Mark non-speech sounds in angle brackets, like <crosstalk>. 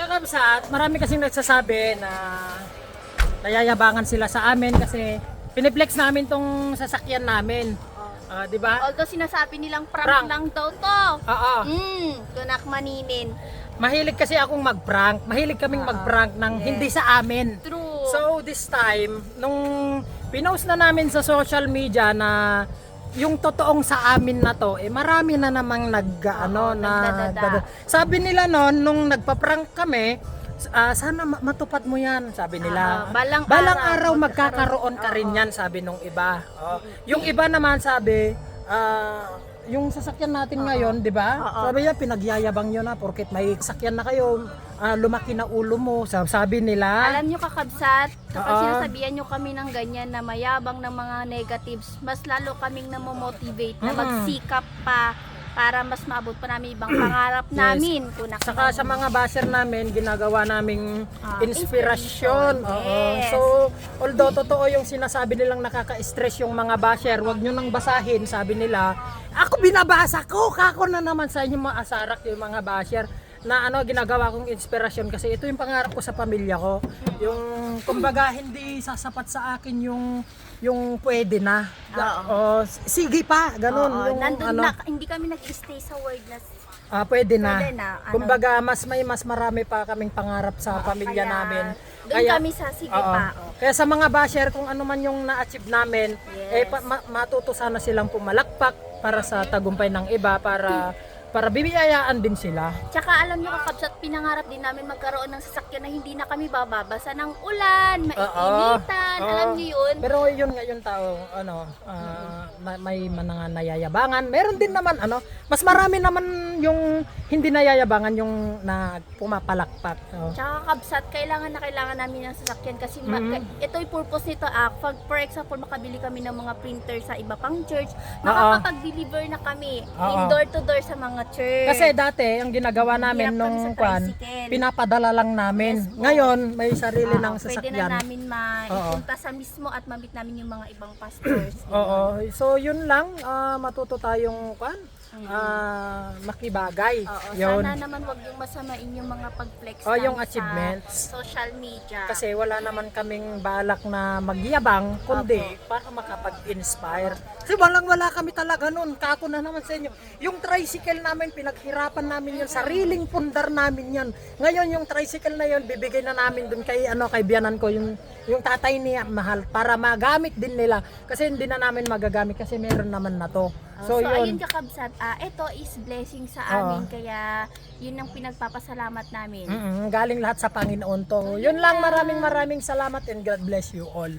Kaya kabsat, marami kasing nagsasabi na nayayabangan sila sa amin kasi piniplex namin tong sasakyan namin. Ah, di ba? Although sinasabi nilang prank, Prank. lang daw to. Oo. Hmm, tunak maninin. Mahilig kasi akong mag-prank. Mahilig kaming mag-prank ng Yes. hindi sa amin. True. So this time, nung pinost na namin sa social media na yung totoong sa amin na to, eh marami na namang nag ano na dada- Sabi nila noon nung nagpa-prank kami, ah, sana ma- matupad mo yan, sabi nila. Ah, balang araw, araw, magkakaroon ka rin yan, sabi nung iba. Oh. Yung iba naman sabi, ah, yung sasakyan natin ngayon, di ba? Sabi niya, pinagyayabang nyo na porket may sasakyan na kayo, ah, lumaki na ulo mo, Sab- sabi nila. Alam nyo kakabsat, kapag Oo. sinasabihan nyo kami ng ganyan na mayabang ng mga negatives, mas lalo kaming namomotivate na magsikap pa para mas maabot pa namin ibang <clears throat> pangarap Yes. namin. Kunak Saka sa mga basher namin, ginagawa naming Ah, inspirasyon. inspiration, Oo. yes. So, although totoo yung sinasabi nilang nakaka-stress yung mga basher, wag nyo nang basahin, sabi nila. Ako binabasa ko, kako na naman sa inyo maasarak yung mga basher na ano ginagawa kong inspirasyon kasi ito yung pangarap ko sa pamilya ko yung kumbaga hindi sasapat sa akin yung yung pwede na o sige pa ganun Oo, yung nandun ano na, hindi kami nag-stay sa word na Ah, pwede na. Pwede na, ano. Kumbaga, mas may mas marami pa kaming pangarap sa pamilya kaya namin. doon kami sa sige Oo. pa. oh. Kaya sa mga basher, kung ano man yung na-achieve namin, Yes. eh, pa, ma- matuto sana silang pumalakpak para sa tagumpay ng iba, para para bibiyayaan din sila. Tsaka alam nyo kakabsat, pinangarap din namin magkaroon ng sasakyan na hindi na kami bababasa ng ulan, maiinitan, Oo. alam nyo yun? Pero yun nga yung tao, ano, ah, na- may mga nayayabangan. Meron din naman, ano, mas marami naman yung hindi nayayabangan yung na pumapalakpak. Oh. Tsaka kabsat, kailangan na kailangan namin ng sasakyan kasi ma- Mhm. ka- ito yung purpose nito ah. Pag, for example, makabili kami ng mga printer sa iba pang church, nakakapag-deliver na kami in door to door sa mga church. Kasi dati, ang ginagawa namin Hirap nung kwan, pinapadala lang namin. Yes. Ngayon, may sarili Oo, ng Pwede na sasakyan. namin maipunta sa mismo at mamit namin yung mga ibang pastors. <coughs> Oo. So, yun lang. ah, matuto tayong kwan. Ah, makibagay. Oo, yun. sana naman wag yung masamain yung mga pag-flex Oh, yung namin achievements. sa social media. Kasi wala naman kaming balak na magyabang, kundi para makapag-inspire. Kasi walang wala kami talaga nun. Kako na naman sa inyo. Yung tricycle namin, pinaghirapan namin yun. Sariling pundar namin yan. Ngayon, yung tricycle na yun, bibigay na namin dun kay, ano, kay biyanan ko, yung, yung tatay niya, mahal, para magamit din nila. Kasi hindi na namin magagamit kasi meron naman na to. So, So, ayun yun. kakabsat, ah, ito is blessing sa Oo. amin kaya yun ang pinagpapasalamat namin. Mm-mm, galing lahat sa Panginoon to. Yun lang, maraming maraming salamat and God bless you all.